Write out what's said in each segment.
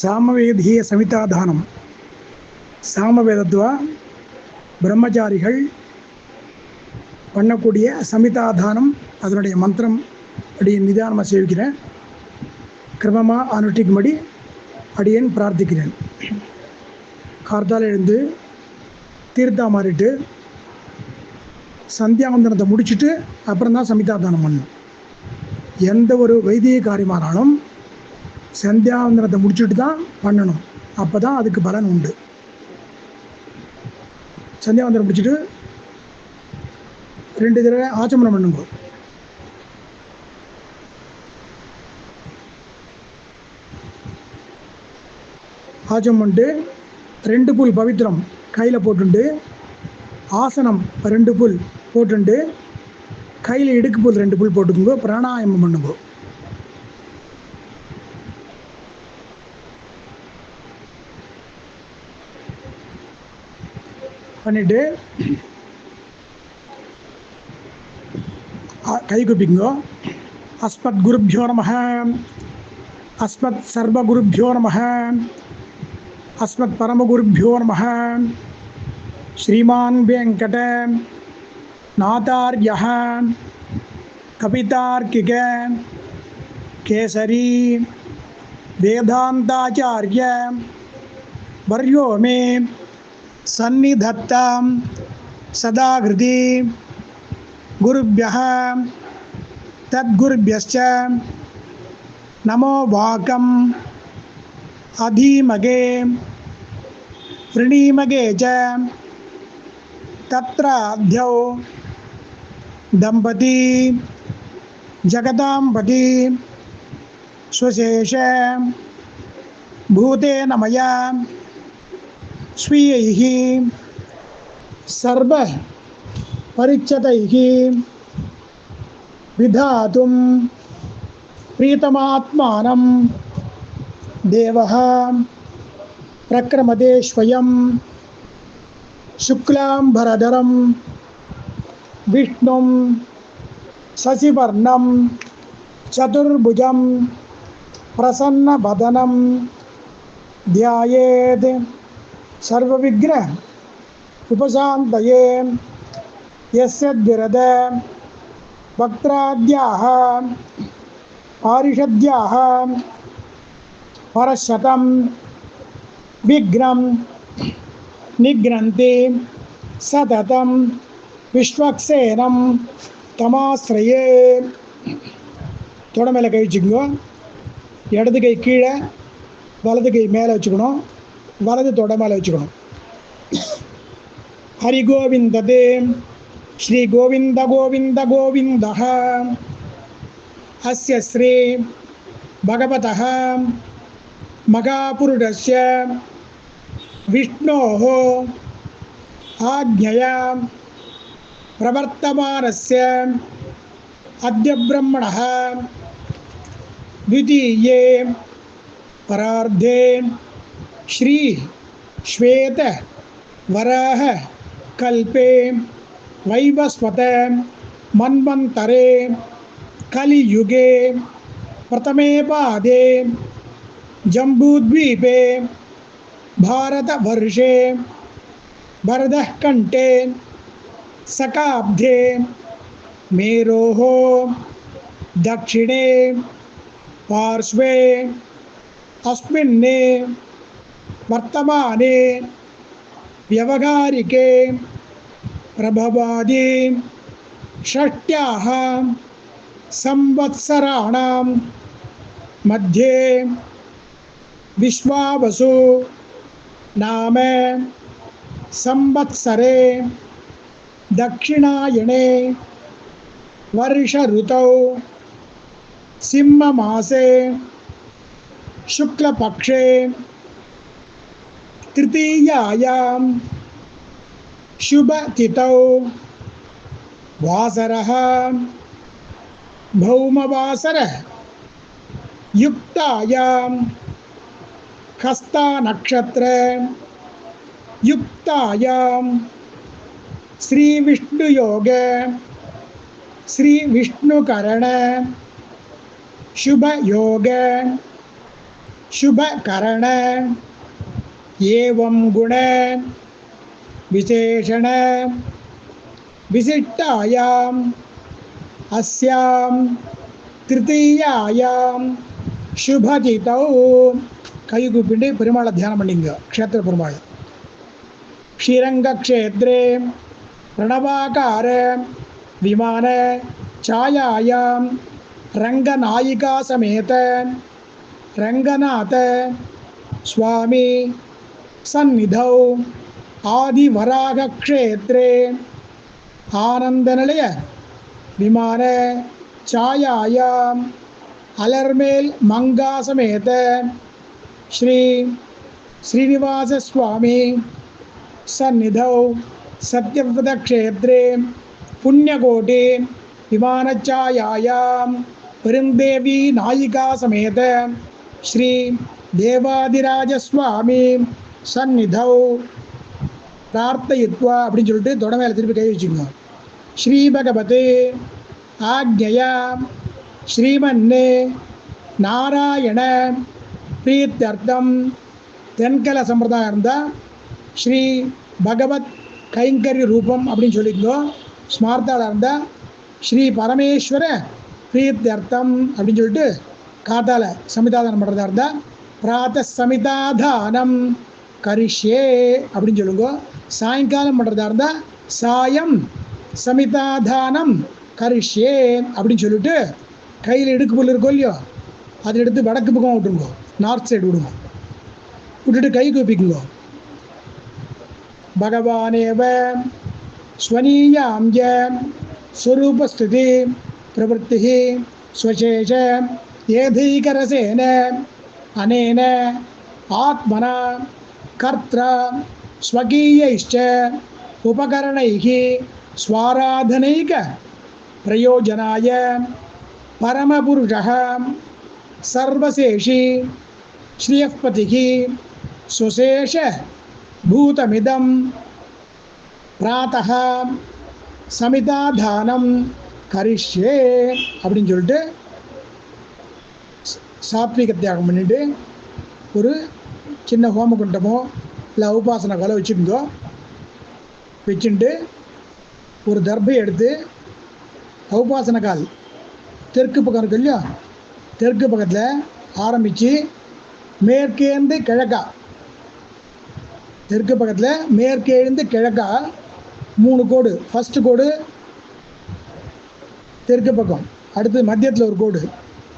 சாமவேதிய சவிதாதானம் சாமவேதத்துவா பிரம்மச்சாரிகள் பண்ணக்கூடிய சமிதாதானம் அதனுடைய மந்திரம் அடியின் நிதானமாக சேவிக்கிறேன். கிரமமாக அனுஷ்டிக்கும்படி அடியேன் பிரார்த்திக்கிறேன். கார்த்தால் எழுந்து தீர்த்தா மாறிட்டு சந்தியாவந்தனத்தை முடிச்சுட்டு அப்புறம் தான் சமிதாதானம் பண்ணணும் எந்த ஒரு வைத்திய காரியமானாலும் சந்தியாவந்தனத்தை முடிச்சுட்டு தான் பண்ணணும். அப்போ தான் அதுக்கு பலன் உண்டு. சந்தியாவந்தனம் முடிச்சுட்டு ரெண்டு தடவை ஆச்சமனம் பண்ணுங்க. ஆச்சம் பண்ணிட்டு ரெண்டு புல் பவித்திரம் கையில் போட்டுண்டு ஆசனம் ரெண்டு புல் போட்டுண்டு கையில் இடுக்கு புல் ரெண்டு புல் போட்டுக்கோங்க பிராணாயாமம் பண்ணுங்க. on a day कैकुपिङ्गो अस्मद्गुरुभ्यो नमः अस्मत्सर्वगुरुभ्यो नमः अस्मत्परमगुरुभ्यो नमः श्रीमान् वेङ्कट नातार्यः कवितार्किक केसरी वेदान्ताचार्य वर्यो मे सन्निधत्तां सदा हृदि गुरुभ्यः तद्गुरुभ्यश्च नमो वाकम् अधीमगे वृणीमगे च तत्राध्यौ दम्पती जगताम्बी स्वशेष भूतेन मया स्वीयैः सर्व परिच्छतैः विधातुं प्रीतमात्मानं देवः प्रक्रमते स्वयं विष्णुं शशिवर्णं चतुर्भुजं प्रसन्नवदनं ध्यायेत्। सर्वविघ्न उपशान्तये यस्य द्विरद वक्त्राद्याः पारिषद्याः परशतं विघ्नं निघ्नन्ति सततं விஸ்வக்சேனம் தமாஸ்ரயே தொட மேலே கை வச்சுக்கோங்க இடது கை கீழே வலது கை மேலே வச்சுக்கணும் வலது தொட மேலே வச்சுக்கணும் हरिगोविन्दते श्रीगोविन्द गोविन्द गोविन्दः अस्य श्री भगवतः मगापुरुषस्य विष्णोः आज्ञया प्रवर्तमानस्य अद्य ब्रह्मणः द्वितीये परार्धे श्री श्वेत वराह कल्पे वैवस्वत मन्वन्तरे कलियुगे प्रथमे पादे जम्बूद्वीपे भारतवर्षे भरतः कण्ठे सकाब्धे मेरोः दक्षिणे पार्श्वे अस्मिन्ने वर्तमाने व्यवहारिके प्रभवादि षष्ट्याः संवत्सराणां मध्ये विश्वावसु नाम संवत्सरे दक्षिणायणे वर्ष वर्षऋतौ सिंहमासे शुक्लपक्षे तृतीयायां शुभतिथौ वासरः। भौमवासरः। युक्तायां हस्तानक्षत्र। युक्तायां श्रीविष्णुयोग। श्रीविष्णुकरण। शुभयोग। शुभकरण। एवं गुण विशेषण विशिष्टायां अस्याम तृतीयायां शुभजित कई गुपिंडे परिमाण ध्यान बनेंगे क्षेत्र परिमाण श्रीरंग क्षेत्र प्रणवाकार विमान छायायां रंगनायिका समेत रंगनाथ स्वामी சந்நிதௌ ஆதிவராக க்ஷேத்ரே ஆனந்தநிலைய விமான சாயாயாம் அலர்மேல் மங்காசமேத. ஸ்ரீ ஸ்ரீனிவாசஸ்வாமி சந்நிதௌ சத்யவிரதக்ஷேத்ரே புண்ணியகோட்டி விமானச்சாயாயாம் பெருந்தேவி நாயிகா சமேத ஸ்ரீ தேவாதிராஜஸ்வாமி சந்நிதௌ பிரார்த்தயித்வா அப்படின்னு சொல்லிட்டு தொட திருப்பி கை வச்சுக்கோங்க. ஸ்ரீபகவதே ஆக்ஞயா ஸ்ரீமன்னே நாராயண பிரீத்தர்த்தம் தென்கல சம்பிரதாயம் இருந்தால் ஸ்ரீ பகவத் கைங்கரி ரூபம் அப்படின்னு சொல்லியிருந்தோம் ஸ்மார்த்தாவில் இருந்தால் ஸ்ரீ பரமேஸ்வர பிரீத்தர்த்தம் அப்படின்னு சொல்லிட்டு காத்தால சமிதாதானம் பண்ணுறதா இருந்தால் பிராத்த சமிதாதானம். கரிஷே அப்படின்னு சொல்லுங்க. சாயங்காலம் பண்ணுறதா இருந்தால் சாயம் சமிதாதானம் கரிஷே அப்படின்னு சொல்லிட்டு கையில் இடுக்கு புல் இருக்கோ இல்லையோ அதை எடுத்து வடக்கு பக்கம் விட்டுருங்க. நார்த் சைடு விடுங்க. விட்டுட்டு கை கூப்பிக்குங்க. பகவானேவ ஸ்வனீயாம் ஸ்வரூபஸ்துதி பிரவருத்தி ஸ்வசேஷ ஏதைகரசேன அனேன ஆத்மனா कर्त्र स्वकीयैश्च उपकरणैः स्वाराधनैकप्रयोजनाय परमपुरुषः, सर्वशेषी, श्रियपति, सुशेष भूतमिद, प्रातः समिताधान करीष्ये अब सात्विक त्याग पड़े சின்ன ஹோமகுண்டமோ இல்லை உபாசன கலை வச்சுருந்தோ வச்சுட்டு ஒரு தர்பை எடுத்து உபாசன கால் தெற்கு பக்கம் இருக்கு இல்லையா? தெற்கு பக்கத்தில் ஆரம்பித்து மேற்கேந்து கிழக்கா. தெற்கு பக்கத்தில் மேற்கேந்து கிழக்கா மூணு கோடு. ஃபஸ்ட்டு கோடு தெற்கு பக்கம் அடுத்து மத்தியத்தில் ஒரு கோடு.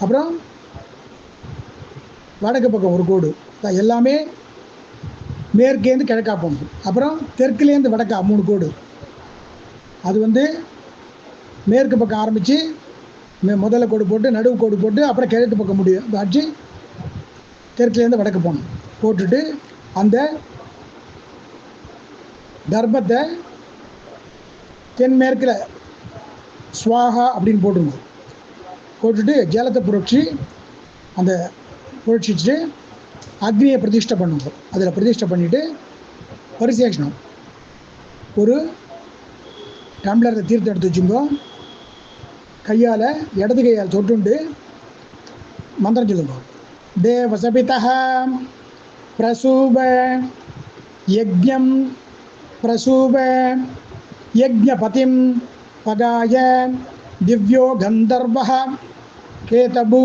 அப்புறம் வடக்கு பக்கம் ஒரு கோடு. எல்லாமே மேற்கேந்து கிழக்கா போகணும் அப்புறம் தெற்குலேருந்து வடக்கா மூணு கோடு. அது வந்து மேற்கு பக்கம் ஆரம்பித்து மே முதல்ல கோடு போட்டு நடுவு கோடு போட்டு அப்புறம் கிழக்கு பக்கம் முடியும் காட்சி தெற்குலேருந்து வடக்கு போகணும். போட்டுட்டு அந்த தர்மத்தை தென்மேற்கில் சுவாகா அப்படின்னு போட்டுருங்க. போட்டுட்டு ஜலத்தை புரட்சி அந்த புரட்சிச்சுட்டு அக்னியை பிரதிஷ்டை பண்ணுங்க அதில் பிரதிஷ்டை பண்ணிவிட்டு பரிசேஷனம். ஒரு டம்ளரில் தீர்த்தம் எடுத்து வச்சுங்கோ கையால் இடது கையால் தொட்டுண்டு மந்திரம் சொல்லுங்க தேவசபிதः பிரசூப யஜ்ஞம் பிரசூப யஜ்ஞபதிம் பகாய திவ்யோ கந்தர்வ கேதபூ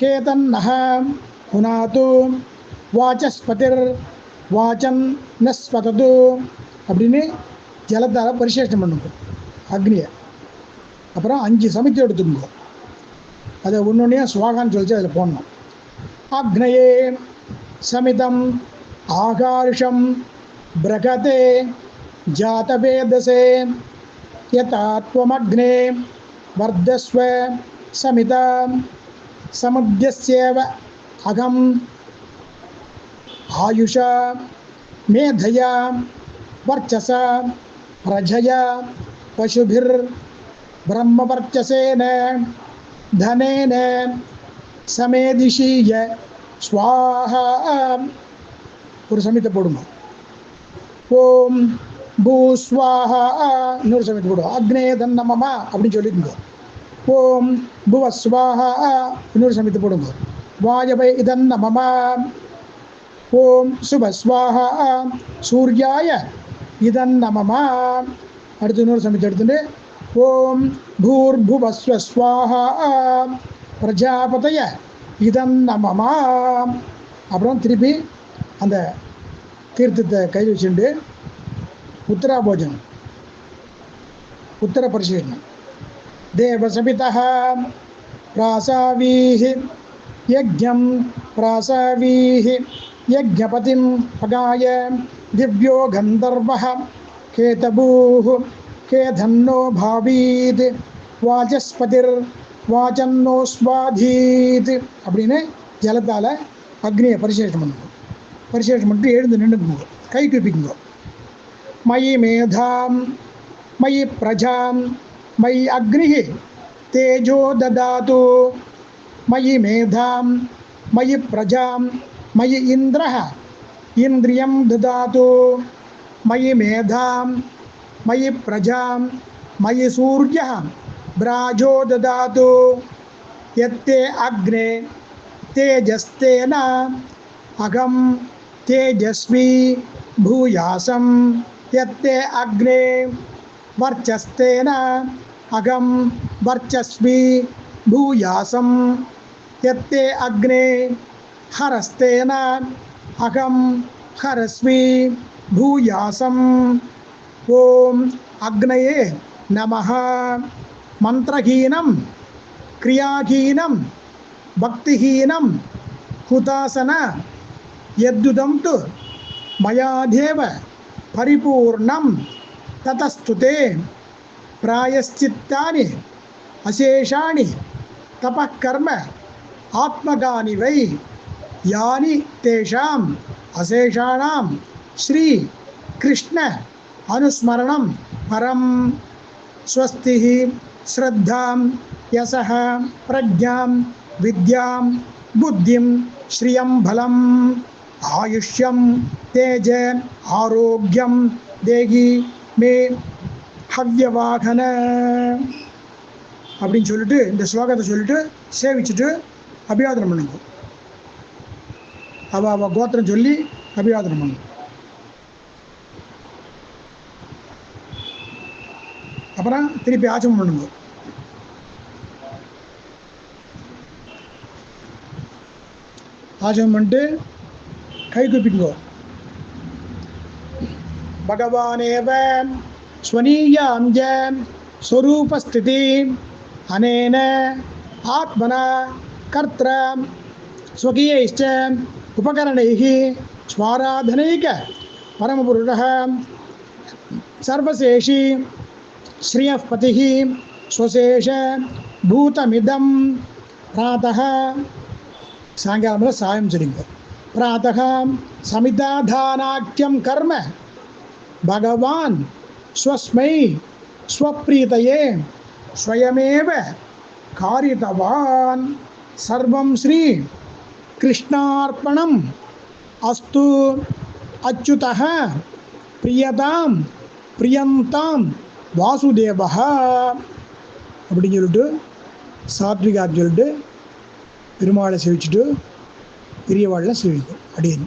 கேதன்னः புனாத்து வாச்சஸ்பதிர் வாச்சம் நஸ்வதது அப்படின்னு ஜலத்தால் பரிசேஷம் பண்ணுங்க. அக்னியை. அப்புறம் அஞ்சு சமைத்து எடுத்துக்கோ அதை ஒன்று சுவாகான்னு சொல்லிச்சு அதில் போடணும். அக்னயே சமிதம் ஆகார்ஷம் பிரகதே ஜாதவேதசே யதாத்வமக்னே வர்தஸ்வ சமிதம் சமுத்தியசேவ அகம் ஆயுஷா மேதயா வர்ச்சசா பிரஜயா பசுபிர் பிரம்மவர்ச்சசேன தனேன சமேதிஷீய ஸ்வாஹா ஒரு சமயத்தை போடுமா ஓம் பூ ஸ்வாஹா இன்னொரு சமயத்தை போடுவோம் அக்னே தன்னமமா அப்படின்னு சொல்லிக்கோங்க ஓம் புவ ஸ்வாஹா இன்னொரு சமயத்தை போடுங்க வாயவை இதன் நமமா ஓம் சுபஸ்வாஹா சூர்யாய இதன் நமமா அடுத்து இன்னொரு சமைச்சு எடுத்துட்டு ஓம் பூர்புவஸ்வஸ்வாஹா பிரஜாபதய இதன் நமமா அப்புறம் திருப்பி அந்த தீர்த்தத்தை கையில் வச்சுட்டு உத்தரா போஜனம் உத்தர பரிசீலனம் தேவசபிதா பிராசாவீஹி यज्ञं प्रासावीः यज्ञपतिं पगाय दिव्यो गन्धर्वः केतभूः केधन्नो भावीत् வாச்சஸ்பதிர் வாச்சன்னோ ஸ்வாதீத் அப்படின்னு ஜலத்தால் அக்னியை பரிசேஷம் பண்ணுங்க பரிசேஷம் பண்ணிட்டு எழுந்து நின்றுக்குங்க கை குப்பிக்குங்க மயி மேதாம் மயி பிரஜாம் மயி அக்னிः तेजो ददातु मयि मेधां मयि प्रजां मयि इन्द्रः इन्द्रियं ददातु। मयि मेधां मयि प्रजां मयि सूर्यः, ब्राजो ददातु। यत्ते अग्ने तेजस्तेन, अहं तेजस्वी भूयासं यत्ते अग्ने वर्चस्तेन, अहं वर्चस्वी भूयासं यत्ते अग्ने हरस्तेन अहं हरस्वी भूयासम् ॐ अग्नये नमः। मन्त्रहीनं, क्रियाहीनं, भक्तिहीनं, हुतासन यद्युदं तु मयादेव, परिपूर्णं ततस्तु ते प्रायश्चित्तानि, अशेषाणि तपःकर्म आत्मगानि वै, यानि तेषाम् अशेषाणां श्रीकृष्ण अनुस्मरणं परं स्वस्तिः, श्रद्धां, यशः, प्रज्ञां, विद्यां, बुद्धिं, श्रियं फलम्। आयुष्यं, तेज आरोग्यम देहि, मे, हव्यवाहन। அப்படின்னு சொல்லிட்டு இந்த ஸ்லோகத்தை சொல்லிட்டு சேவிச்சுட்டு அபியாதனம் பண்ணுங்க. அவ அவ கோத்திரம் சொல்லி அபியாதனம் பண்ணுங்க. அப்புறம் திருப்பி ஆச்சமம் பண்ணுங்க. ஆச்சமம் பண்ணிட்டு கை கூப்பிடுங்கோ பகவானேவ ஸ்வனீயாம் ஜ ஸ்வரூபஸ்திதி. अनेन आत्मना कर्त स्वकीयैश्च उपकरण स्वाराधनैक परम सर्वशेषी श्रियपति पतिः स्वशेषभूतमिदं प्रातः। सायंकाल साय चलिंग प्रातः समिदाधानाख्यं कर्म। भगवान् स्वस्मै, स्वप्रीतये ஸ்வயமேவ காரிதவான் சர்வம் ஸ்ரீ கிருஷ்ணார்ப்பணம். அஸ்து அச்சுதக பிரியதாம் பிரியந்தாம் வாசுதேவா அப்படின்னு சொல்லிட்டு சாத்விகான்னு சொல்லிட்டு பெருமாளை சேவிச்சுட்டு பெரியவாளில் சேவிக்கும். அப்படின்னு